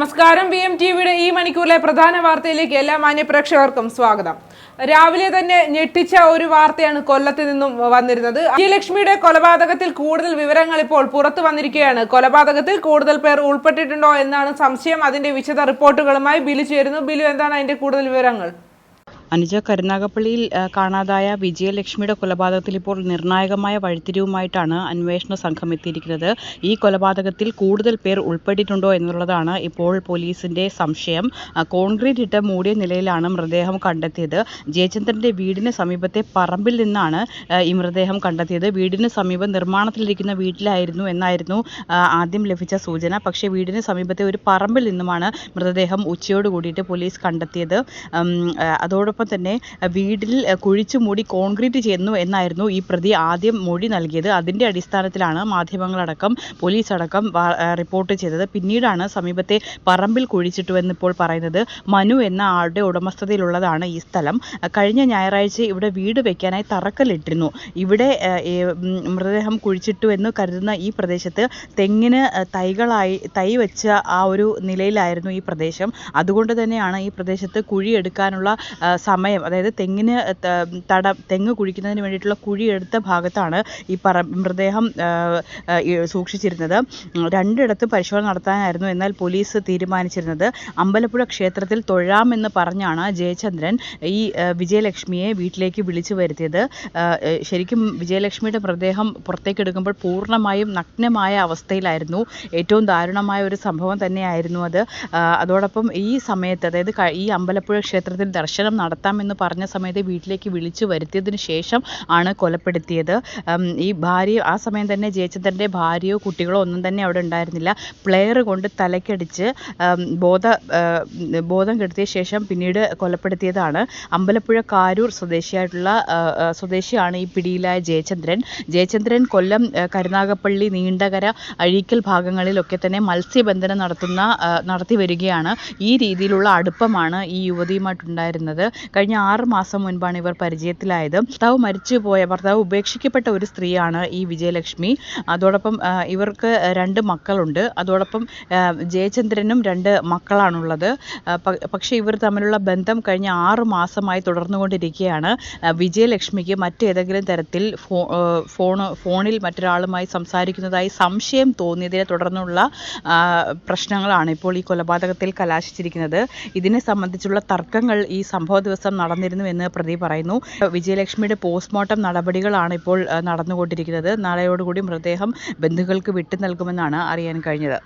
നമസ്കാരം. B M ടിവിയുടെ ഈ മണിക്കൂറിലെ പ്രധാന വാർത്തയിലേക്ക് എല്ലാ മാന്യപ്രേക്ഷകർക്കും സ്വാഗതം. രാവിലെ തന്നെ ഞെട്ടിച്ച ഒരു വാർത്തയാണ് കൊല്ലത്ത് നിന്നും വന്നിരുന്നത്. വിജയലക്ഷ്മിയുടെ കൊലപാതകത്തിൽ കൂടുതൽ വിവരങ്ങൾ ഇപ്പോൾ പുറത്തു വന്നിരിക്കുകയാണ്. കൊലപാതകത്തിൽ കൂടുതൽ പേർ ഉൾപ്പെട്ടിട്ടുണ്ടോ എന്നാണ് സംശയം. അതിന്റെ വിശദ റിപ്പോർട്ടുകളുമായി ബിലു ചേരുന്നു. ബിലു എന്താണ് അതിന്റെ കൂടുതൽ വിവരങ്ങൾ? അനുജ കരുനാഗപ്പള്ളിയിൽ കാണാതായ വിജയലക്ഷ്മിയുടെ കൊലപാതകത്തിൽ ഇപ്പോൾ നിർണായകമായ വഴിത്തിരിവുമായിട്ടാണ് അന്വേഷണ സംഘം എത്തിയിരിക്കുന്നത്. ഈ കൊലപാതകത്തിൽ കൂടുതൽ പേർ ഉൾപ്പെട്ടിട്ടുണ്ടോ എന്നുള്ളതാണ് ഇപ്പോൾ പോലീസിന്റെ സംശയം. കോൺക്രീറ്റ് ഇട്ട് മൂടിയ നിലയിലാണ് മൃതദേഹം കണ്ടെത്തിയത്. ജയചന്ദ്രന്റെ വീടിന് സമീപത്തെ പറമ്പിൽ നിന്നാണ് ഈ മൃതദേഹം കണ്ടെത്തിയത്. വീടിന് സമീപം നിർമ്മാണത്തിലിരിക്കുന്ന വീട്ടിലായിരുന്നു എന്നായിരുന്നു ആദ്യം ലഭിച്ച സൂചന. പക്ഷേ വീടിന് സമീപത്തെ ഒരു പറമ്പിൽ നിന്നുമാണ് മൃതദേഹം ഉച്ചയോട് കൂടിയിട്ട് പോലീസ് കണ്ടെത്തിയത്. ഉം, അതോടൊപ്പം തന്നെ വീടിൽ കുഴിച്ചു മൂടി കോൺക്രീറ്റ് ചെയ്യുന്നു എന്നായിരുന്നു ഈ പ്രതി ആദ്യം മൊഴി നൽകിയത്. അതിന്റെ അടിസ്ഥാനത്തിലാണ് മാധ്യമങ്ങളടക്കം പോലീസ് അടക്കം റിപ്പോർട്ട് ചെയ്തത്. പിന്നീടാണ് സമീപത്തെ പറമ്പിൽ കുഴിച്ചിട്ടു എന്നിപ്പോൾ പറയുന്നത് മനു എന്ന ആളുടെ ഉടമസ്ഥതയിലുള്ളതാണ് ഈ സ്ഥലം. കഴിഞ്ഞ ഞായറാഴ്ച ഇവിടെ വീട് വെക്കാനായി തറക്കല്ലിട്ടിരുന്നു. ഇവിടെ മൃതദേഹം കുഴിച്ചിട്ടു എന്ന് കരുതുന്ന ഈ പ്രദേശത്ത് തെങ്ങിന് തൈകളായി തൈ വെച്ച ആ ഒരു നിലയിലായിരുന്നു ഈ പ്രദേശം. അതുകൊണ്ട് തന്നെയാണ് ഈ പ്രദേശത്ത് കുഴിയെടുക്കാനുള്ള സമയം അതായത് തെങ്ങിന് തട തെങ്ങ് കുഴിക്കുന്നതിന് വേണ്ടിയിട്ടുള്ള കുഴിയെടുത്ത ഭാഗത്താണ് ഈ പറ മൃതദേഹം സൂക്ഷിച്ചിരുന്നത്. രണ്ടിടത്ത് പരിശോധന നടത്താനായിരുന്നു എന്നാൽ പോലീസ് തീരുമാനിച്ചിരുന്നത്. അമ്പലപ്പുഴ ക്ഷേത്രത്തിൽ തൊഴാമെന്ന് പറഞ്ഞാണ് ജയചന്ദ്രൻ ഈ വിജയലക്ഷ്മിയെ വീട്ടിലേക്ക് വിളിച്ചു വരുത്തിയത്. ശരിക്കും വിജയലക്ഷ്മിയുടെ മൃതദേഹം പുറത്തേക്ക് എടുക്കുമ്പോൾ പൂർണമായും നഗ്നമായ അവസ്ഥയിലായിരുന്നു. ഏറ്റവും ദാരുണമായ ഒരു സംഭവം തന്നെയായിരുന്നു അത്. അതോടൊപ്പം ഈ സമയത്ത് അതായത് ഈ അമ്പലപ്പുഴ ക്ഷേത്രത്തിൽ ദർശനം നടത്താമെന്ന് പറഞ്ഞ സമയത്ത് വീട്ടിലേക്ക് വിളിച്ചു വരുത്തിയതിന് ശേഷം ആണ് കൊലപ്പെടുത്തിയത്. ഈ ഭാര്യ ആ സമയം തന്നെ ജയചന്ദ്രന്റെ ഭാര്യയോ കുട്ടികളോ ഒന്നും തന്നെ അവിടെ ഉണ്ടായിരുന്നില്ല. പ്ലെയർ കൊണ്ട് തലക്കടിച്ച് ബോധ ബോധം കെടുത്തിയ ശേഷം പിന്നീട് കൊലപ്പെടുത്തിയതാണ്. അമ്പലപ്പുഴ കാരൂർ സ്വദേശിയായിട്ടുള്ള സ്വദേശിയാണ് ഈ പിടിയിലായ ജയചന്ദ്രൻ. ജയചന്ദ്രൻ കൊല്ലം കരുനാഗപ്പള്ളി നീണ്ടകര അഴീക്കൽ ഭാഗങ്ങളിലൊക്കെ തന്നെ മത്സ്യബന്ധനം നടത്തുന്ന നടത്തി വരികയാണ്. ഈ രീതിയിലുള്ള അടുപ്പമാണ് ഈ യുവതിയുമായിട്ടുണ്ടായിരുന്നത്. കഴിഞ്ഞ ആറ് മാസം മുൻപാണ് ഇവർ പരിചയത്തിലായത്. ഭർത്താവ് മരിച്ചുപോയ ഭർത്താവ് ഉപേക്ഷിക്കപ്പെട്ട ഒരു സ്ത്രീയാണ് ഈ വിജയലക്ഷ്മി. അതോടൊപ്പം ഇവർക്ക് രണ്ട് മക്കളുണ്ട്. അതോടൊപ്പം ജയചന്ദ്രനും രണ്ട് മക്കളാണുള്ളത്. പക്ഷേ ഇവർ തമ്മിലുള്ള ബന്ധം കഴിഞ്ഞ ആറ് മാസമായി തുടർന്നുകൊണ്ടിരിക്കുകയാണ്. വിജയലക്ഷ്മിക്ക് മറ്റേതെങ്കിലും തരത്തിൽ ഫോ ആ, ഫോണിൽ മറ്റൊരാളുമായി സംസാരിക്കുന്നതായി സംശയം തോന്നിയതിനെ തുടർന്നുള്ള പ്രശ്നങ്ങളാണ് ഇപ്പോൾ ഈ കൊലപാതകത്തിൽ കലാശിച്ചിരിക്കുന്നത്. ഇതിനെ സംബന്ധിച്ചുള്ള തർക്കങ്ങൾ ഈ സംഭവ നടന്നിരുന്നു എന്ന് പ്രതി പറയുന്നു. വിജയലക്ഷ്മിയുടെ പോസ്റ്റ്മോർട്ടം നടപടികളാണ് ഇപ്പോൾ നടന്നുകൊണ്ടിരിക്കുന്നത്. നാളെയോടുകൂടി മൃതദേഹം ബന്ധുക്കൾക്ക് വിട്ടു നൽകുമെന്നാണ് അറിയാൻ കഴിഞ്ഞത്.